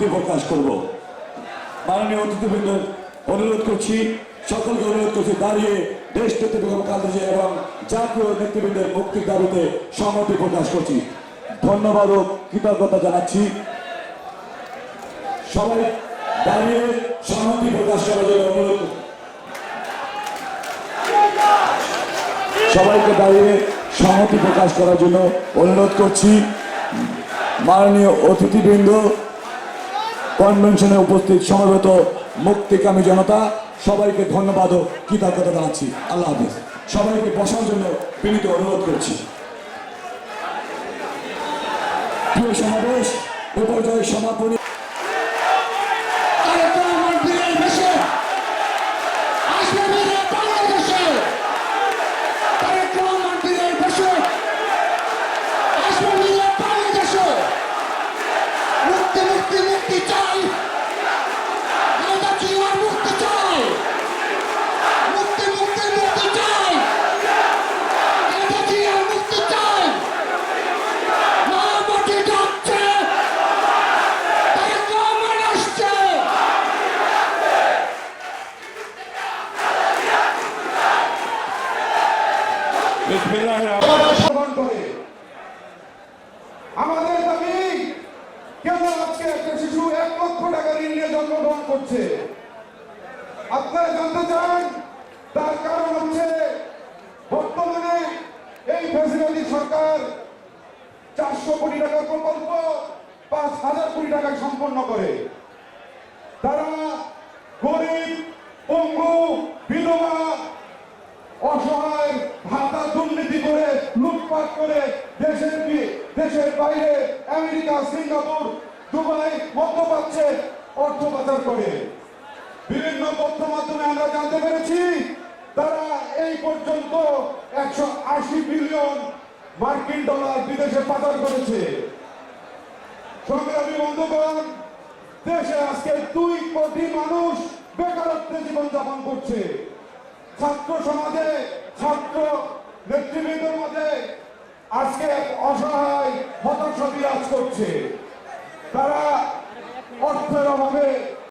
সংহতি প্রকাশ করব। মাননীয় অতিথিবৃন্দ, অনুরোধ করছি, সকলকে অনুরোধ করছি দাঁড়িয়ে দেশ নেত্রী বেগম এবং জাতীয় নেতৃবৃন্দের মুক্তির দাবিতে সংহতি প্রকাশ করছি। ধন্যবাদ ও কৃতজ্ঞতা জানাচ্ছি। সবাই দাঁড়িয়ে সংহতি প্রকাশ করার জন্য অনুরোধ সবাইকে দাঁড়িয়ে সংহতি প্রকাশ করার জন্য অনুরোধ করছি। মাননীয় অতিথিবৃন্দ কনভেনশনে উপস্থিত সমবেত মুক্তিকামী জনতা, সবাইকে ধন্যবাদ ও কৃতজ্ঞতা জানাচ্ছি। আল্লাহ হাফিজ। সবাইকে বসার জন্য বিনীত অনুরোধ করছি। প্রিয় সমাবেশ বিপর্যয় সমাপনী আমাদের দাবি, কেন আজকে একটা শিশু এক লক্ষ টাকা ঋণ নিয়ে জন্মগ্রহণ করছে? আপনারা জানতে চান, তার কারণ হচ্ছে বর্তমানে এই ফেসিলিটি সরকার চারশো কোটি টাকার প্রকল্প পাঁচ হাজার কোটি টাকায় সম্পন্ন করে। তারা গরিব, পঙ্গু, বিধবা, অসহায় লুটপাট করে দেশের দেশের বাইরে আমেরিকা, সিঙ্গাপুর, দুবাই মধ্যপ্রাচ্যে অর্থ পাচার করে। বিভিন্ন তথ্য মাধ্যমে আমরা জানতে পেরেছি, তারা এই পর্যন্ত একশো আশি বিলিয়ন মার্কিন ডলার বিদেশে পাচার করেছে। সংগ্রামী বন্ধুগণ, দেশে আজকে দুই কোটি মানুষ বেকারত্বে জীবনযাপন করছে। ছাত্র সমাজে ছাত্র নেতৃবৃন্দের মধ্যে আজকে অসহায় হতাশা বিরাজ করছে। তারা অর্থের অভাবে